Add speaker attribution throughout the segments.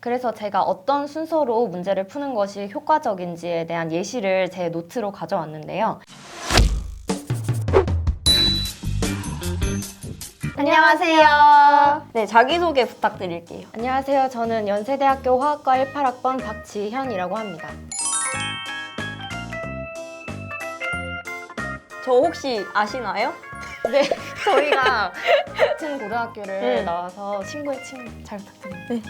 Speaker 1: 그래서 제가 어떤 순서로 문제를 푸는 것이 효과적인지에 대한 예시를 제 노트로 가져왔는데요.
Speaker 2: 안녕하세요. 네, 자기소개 부탁드릴게요.
Speaker 1: 안녕하세요. 저는 연세대학교 화학과 18학번 박지현이라고 합니다.
Speaker 2: 저 혹시 아시나요?
Speaker 1: 네, 저희가 같은 고등학교를
Speaker 2: 네.
Speaker 1: 나와서 친구의 친구 잘 부탁드립니다.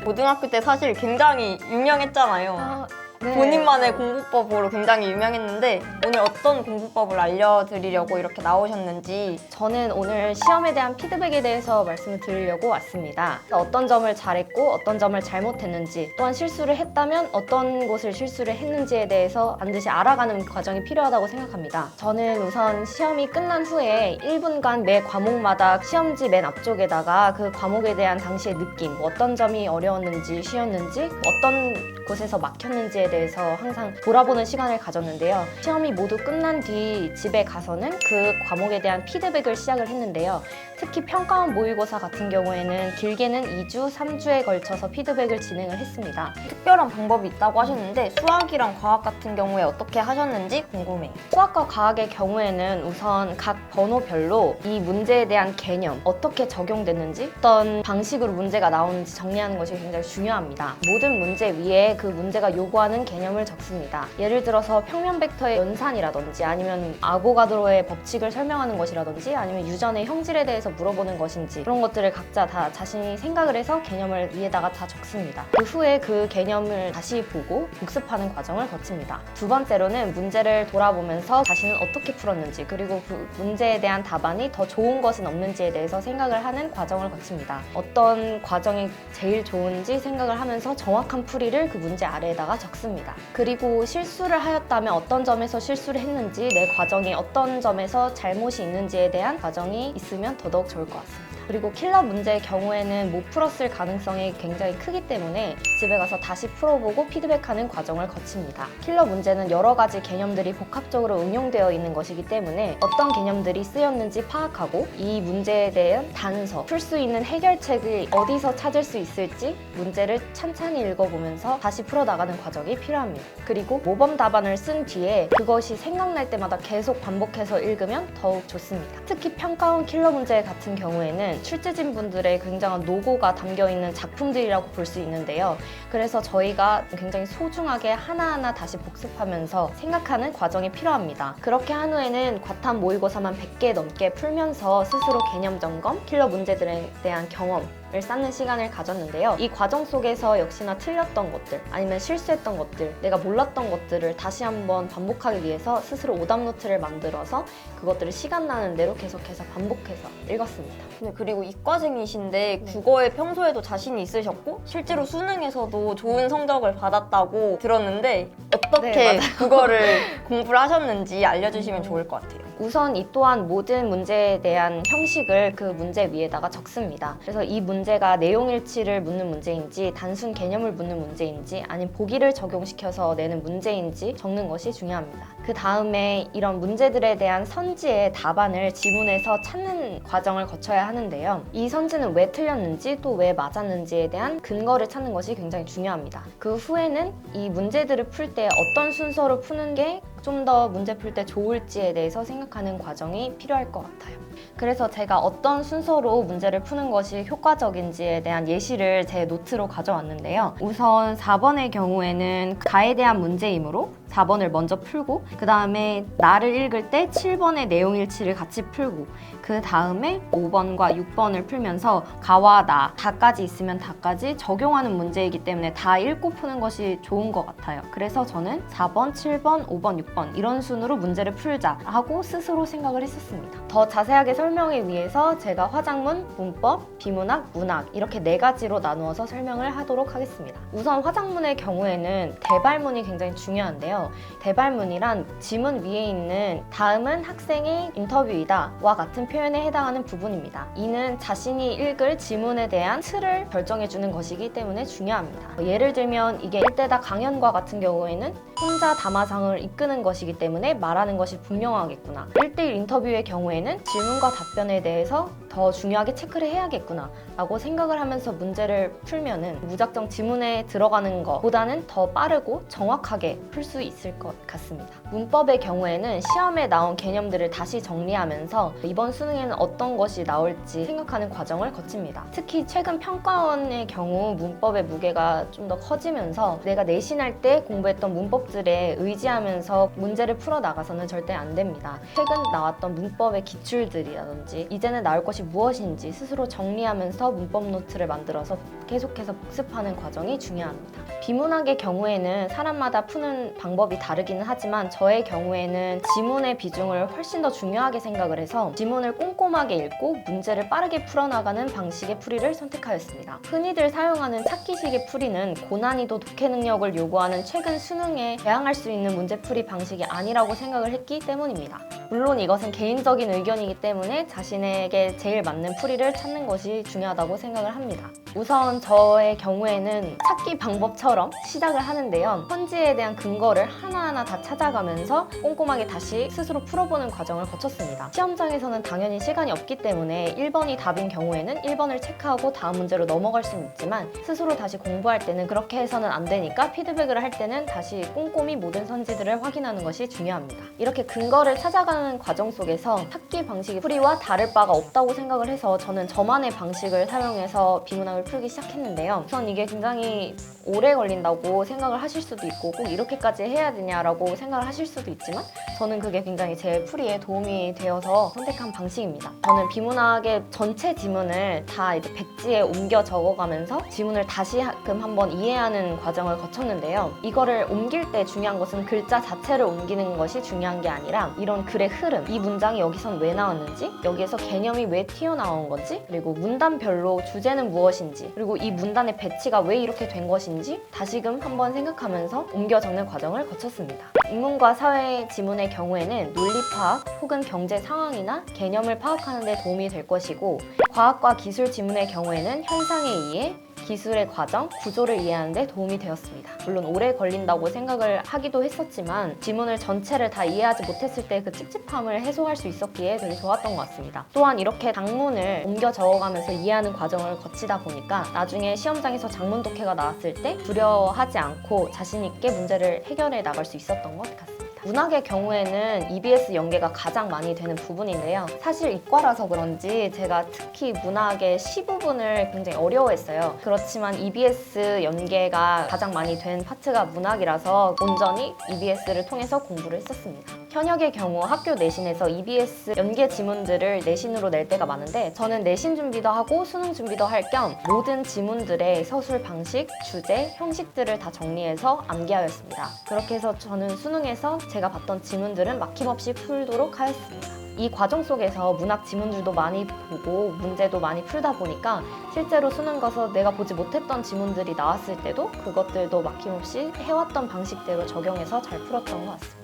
Speaker 2: 고등학교 때 사실 굉장히 유명했잖아요.
Speaker 1: 아, 네.
Speaker 2: 본인만의 공부법으로 굉장히 유명했는데 오늘 어떤 공부법을 알려드리려고 이렇게 나오셨는지
Speaker 1: 저는 오늘 시험에 대한 피드백에 대해서 말씀을 드리려고 왔습니다. 어떤 점을 잘했고 어떤 점을 잘못했는지 또한 실수를 했다면 어떤 곳을 실수를 했는지에 대해서 반드시 알아가는 과정이 필요하다고 생각합니다. 저는 우선 시험이 끝난 후에 1분간 매 과목마다 시험지 맨 앞쪽에다가 그 과목에 대한 당시의 느낌, 뭐 어떤 점이 어려웠는지 쉬웠는지 어떤 곳에서 막혔는지에 대해서 항상 돌아보는 시간을 가졌는데요. 시험이 모두 끝난 뒤 집에 가서는 그 과목에 대한 피드백을 시작을 했는데요. 특히 평가원 모의고사 같은 경우에는 길게는 2주, 3주에 걸쳐서 피드백을 진행을 했습니다.
Speaker 2: 특별한 방법이 있다고 하셨는데 수학이랑 과학 같은 경우에 어떻게 하셨는지 궁금해요.
Speaker 1: 수학과 과학의 경우에는 우선 각 번호별로 이 문제에 대한 개념, 어떻게 적용됐는지, 어떤 방식으로 문제가 나오는지 정리하는 것이 굉장히 중요합니다. 모든 문제 위에 그 문제가 요구하는 개념을 적습니다. 예를 들어서 평면 벡터의 연산이라든지 아니면 아보가드로의 법칙을 설명하는 것이라든지 아니면 유전의 형질에 대해서 물어보는 것인지 그런 것들을 각자 다 자신이 생각을 해서 개념을 위에다가 다 적습니다. 그 후에 그 개념을 다시 보고 복습하는 과정을 거칩니다. 두 번째로는 문제를 돌아보면서 자신은 어떻게 풀었는지 그리고 그 문제에 대한 답안이 더 좋은 것은 없는지에 대해서 생각을 하는 과정을 거칩니다. 어떤 과정이 제일 좋은지 생각을 하면서 정확한 풀이를 그 문제 아래에다가 적습니다. 그리고 실수를 하였다면 어떤 점에서 실수를 했는지 내 과정이 어떤 점에서 잘못이 있는지에 대한 과정이 있으면 더더욱 좋을 것 같습니다. 그리고 킬러 문제의 경우에는 못 풀었을 가능성이 굉장히 크기 때문에 집에 가서 다시 풀어보고 피드백하는 과정을 거칩니다. 킬러 문제는 여러 가지 개념들이 복합적으로 응용되어 있는 것이기 때문에 어떤 개념들이 쓰였는지 파악하고 이 문제에 대한 단서, 풀 수 있는 해결책을 어디서 찾을 수 있을지 문제를 찬찬히 읽어보면서 다시 풀어나가는 과정이 필요합니다. 그리고 모범 답안을 쓴 뒤에 그것이 생각날 때마다 계속 반복해서 읽으면 더욱 좋습니다. 특히 평가원 킬러 문제 같은 경우에는 출제진 분들의 굉장한 노고가 담겨 있는 작품들이라고 볼 수 있는데요. 그래서 저희가 굉장히 소중하게 하나하나 다시 복습하면서 생각하는 과정이 필요합니다. 그렇게 한 후에는 과탐 모의고사만 100개 넘게 풀면서 스스로 개념 점검, 킬러 문제들에 대한 경험 을 쌓는 시간을 가졌는데요. 이 과정 속에서 역시나 틀렸던 것들, 아니면 실수했던 것들, 내가 몰랐던 것들을 다시 한번 반복하기 위해서 스스로 오답 노트를 만들어서 그것들을 시간 나는 대로 계속해서 반복해서 읽었습니다.
Speaker 2: 네, 그리고 이과생이신데 국어에 평소에도 자신이 있으셨고 실제로 수능에서도 좋은 성적을 받았다고 들었는데 어떻게
Speaker 1: 네,
Speaker 2: 국어를 공부를 하셨는지 알려주시면 좋을 것 같아요.
Speaker 1: 우선 이 또한 모든 문제에 대한 형식을 그 문제 위에다가 적습니다. 그래서 이 문제가 내용 일치를 묻는 문제인지 단순 개념을 묻는 문제인지 아니면 보기를 적용시켜서 내는 문제인지 적는 것이 중요합니다. 그 다음에 이런 문제들에 대한 선지의 답안을 지문에서 찾는 과정을 거쳐야 하는데요. 이 선지는 왜 틀렸는지 또 왜 맞았는지에 대한 근거를 찾는 것이 굉장히 중요합니다. 그 후에는 이 문제들을 풀 때 어떤 순서로 푸는 게 좀 더 문제 풀 때 좋을지에 대해서 생각하는 과정이 필요할 것 같아요. 그래서 제가 어떤 순서로 문제를 푸는 것이 효과적인지에 대한 예시를 제 노트로 가져왔는데요. 우선 4번의 경우에는 가에 대한 문제이므로 4번을 먼저 풀고 그 다음에 나를 읽을 때 7번의 내용 일치를 같이 풀고 그 다음에 5번과 6번을 풀면서 가와 나 다까지 있으면 다까지 적용하는 문제이기 때문에 다 읽고 푸는 것이 좋은 것 같아요. 그래서 저는 4번, 7번, 5번, 6번 이런 순으로 문제를 풀자 하고 스스로 생각을 했었습니다. 더 자세하게 설명을 위해서 제가 화작문, 문법, 비문학, 문학 이렇게 네 가지로 나누어서 설명을 하도록 하겠습니다. 우선 화작문의 경우에는 대발문이 굉장히 중요한데요. 대발문이란 지문 위에 있는 다음은 학생의 인터뷰이다와 같은 표현에 해당하는 부분입니다. 이는 자신이 읽을 지문에 대한 틀을 결정해주는 것이기 때문에 중요합니다. 예를 들면 이게 일대다 강연과 같은 경우에는 혼자 담화상을 이끄는 것이기 때문에 말하는 것이 분명하겠구나. 1대1 인터뷰의 경우에는 질문과 답변에 대해서 더 중요하게 체크를 해야겠구나 라고 생각을 하면서 문제를 풀면은 무작정 지문에 들어가는 것보다는 더 빠르고 정확하게 풀 수 있을 것 같습니다. 문법의 경우에는 시험에 나온 개념들을 다시 정리하면서 이번 수능에는 어떤 것이 나올지 생각하는 과정을 거칩니다. 특히 최근 평가원의 경우 문법의 무게가 좀 더 커지면서 내가 내신할 때 공부했던 문법들에 의지하면서 문제를 풀어 나가서는 절대 안 됩니다. 최근 나왔던 문법의 기출들이라든지 이제는 나올 것이 무엇인지 스스로 정리하면서 문법 노트를 만들어서 계속해서 복습하는 과정이 중요합니다. 비문학의 경우에는 사람마다 푸는 방법이 다르기는 하지만 저의 경우에는 지문의 비중을 훨씬 더 중요하게 생각을 해서 지문을 꼼꼼하게 읽고 문제를 빠르게 풀어나가는 방식의 풀이를 선택하였습니다. 흔히들 사용하는 찾기식의 풀이는 고난이도 독해 능력을 요구하는 최근 수능에 대항할 수 있는 문제풀이 방식이 아니라고 생각을 했기 때문입니다. 물론 이것은 개인적인 의견이기 때문에 자신에게 제일 맞는 풀이를 찾는 것이 중요하다고 생각을 합니다. 우선 저의 경우에는 찾기 방법처럼 시작을 하는데요. 현지에 대한 근거를 하나하나 다 찾아가면서 꼼꼼하게 다시 스스로 풀어보는 과정을 거쳤습니다. 시험장에서는 당연히 시간이 없기 때문에 1번이 답인 경우에는 1번을 체크하고 다음 문제로 넘어갈 수는 있지만 스스로 다시 공부할 때는 그렇게 해서는 안 되니까 피드백을 할 때는 다시 꼼꼼히 모든 선지들을 확인하는 것이 중요합니다. 이렇게 근거를 찾아가는 과정 속에서 찾기 방식이 풀이와 다를 바가 없다고 생각을 해서 저는 저만의 방식을 사용해서 비문학을 풀기 시작했는데요. 우선 이게 굉장히 오래 걸린다고 생각을 하실 수도 있고 꼭 이렇게까지 해야 되냐라고 생각을 하실 수도 있지만 저는 그게 굉장히 제 풀이에 도움이 되어서 선택한 방식입니다. 저는 비문학의 전체 지문을 다 이제 백지에 옮겨 적어가면서 지문을 다시금 한번 이해하는 과정을 거쳤는데요. 이거를 옮길 때 중요한 것은 글자 자체를 옮기는 것이 중요한 게 아니라 이런 글의 흐름, 이 문장이 여기선 왜 나왔는지, 여기에서 개념이 왜 튀어나온 건지, 그리고 문단별로 주제는 무엇인지, 그리고 이 문단의 배치가 왜 이렇게 된 것인지 다시금 한번 생각하면서 옮겨 적는 과정을 거쳤습니다. 인문과 사회 지문의 경우에는 논리 파악 혹은 경제 상황이나 개념을 파악하는 데 도움이 될 것이고 과학과 기술 지문의 경우에는 현상의 이해, 기술의 과정, 구조를 이해하는 데 도움이 되었습니다. 물론 오래 걸린다고 생각을 하기도 했었지만 지문을 전체를 다 이해하지 못했을 때 그 찝찝함을 해소할 수 있었기에 되게 좋았던 것 같습니다. 또한 이렇게 장문을 옮겨 적어가면서 이해하는 과정을 거치다 보니까 나중에 시험장에서 장문 독해가 나왔을 때 두려워하지 않고 자신 있게 문제를 해결해 나갈 수 있었던 것 같습니다. 문학의 경우에는 EBS 연계가 가장 많이 되는 부분인데요. 사실 이과라서 그런지 제가 특히 문학의 시 부분을 굉장히 어려워했어요. 그렇지만 EBS 연계가 가장 많이 된 파트가 문학이라서 온전히 EBS를 통해서 공부를 했었습니다. 현역의 경우 학교 내신에서 EBS 연계 지문들을 내신으로 낼 때가 많은데 저는 내신 준비도 하고 수능 준비도 할 겸 모든 지문들의 서술 방식, 주제, 형식들을 다 정리해서 암기하였습니다. 그렇게 해서 저는 수능에서 제가 봤던 지문들은 막힘없이 풀도록 하였습니다. 이 과정 속에서 문학 지문들도 많이 보고 문제도 많이 풀다 보니까 실제로 수능 가서 내가 보지 못했던 지문들이 나왔을 때도 그것들도 막힘없이 해왔던 방식대로 적용해서 잘 풀었던 것 같습니다.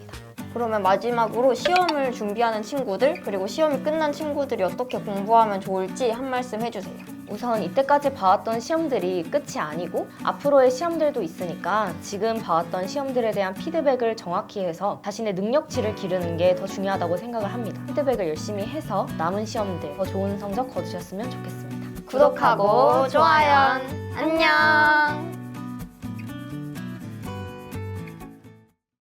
Speaker 2: 그러면 마지막으로 시험을 준비하는 친구들 그리고 시험이 끝난 친구들이 어떻게 공부하면 좋을지 한 말씀 해주세요.
Speaker 1: 우선 이때까지 봐왔던 시험들이 끝이 아니고 앞으로의 시험들도 있으니까 지금 봐왔던 시험들에 대한 피드백을 정확히 해서 자신의 능력치를 기르는 게 더 중요하다고 생각을 합니다. 피드백을 열심히 해서 남은 시험들 더 좋은 성적 거두셨으면 좋겠습니다.
Speaker 2: 구독하고 좋아요. 안녕.